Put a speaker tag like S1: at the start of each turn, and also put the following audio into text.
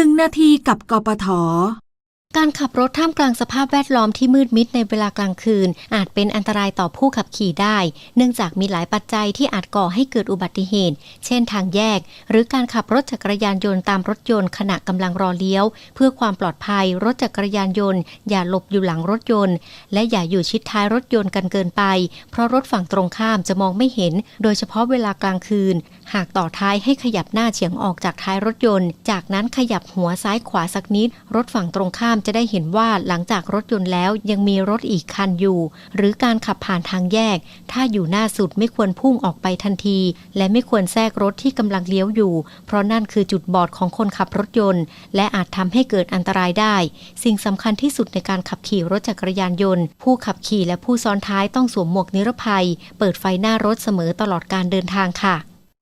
S1: 1นาทีกับกปท
S2: การขับรถท่ามกลางสภาพแวดล้อมที่มืดมิดในเวลากลางคืน อาจเป็นอันตรายต่อผู้ขับขี่ได้ เนื่องจากมีหลายปัจจัยที่อาจก่อให้เกิดอุบัติเหตุ เช่นทางแยก หรือการขับรถจักรยานยนต์ตามรถยนต์ขณะกำลังรอเลี้ยว เพื่อความปลอดภัยรถจักรยานยนต์ อย่าหลบอยู่หลังรถยนต์ และอย่าอยู่ชิดท้ายรถยนต์กันเกินไป เพราะรถฝั่งตรงข้ามจะมองไม่เห็น โดยเฉพาะเวลากลางคืน หากต่อท้ายให้ขยับหน้าเฉียงออกจากท้ายรถยนต์ จากนั้นขยับหัวซ้ายขวาสักนิด รถฝั่งตรงข้ามจะได้เห็นว่าหลังจากรถยนต์แล้วยังมีรถอีกคันอยู่ หรือการขับผ่านทางแยก ถ้าอยู่หน้าสุดไม่ควรพุ่งออกไปทันที และไม่ควรแทรกรถที่กำลังเลี้ยวอยู่ เพราะนั่นคือจุดบอดของคนขับรถยนต์ และอาจทำให้เกิดอันตรายได้ สิ่งสำคัญที่สุดในการขับขี่รถจักรยานยนต์ ผู้ขับขี่และผู้ซ้อนท้ายต้องสวมหมวกนิรภัย เปิดไฟหน้ารถเสมอตลอดการเดินทางค่ะ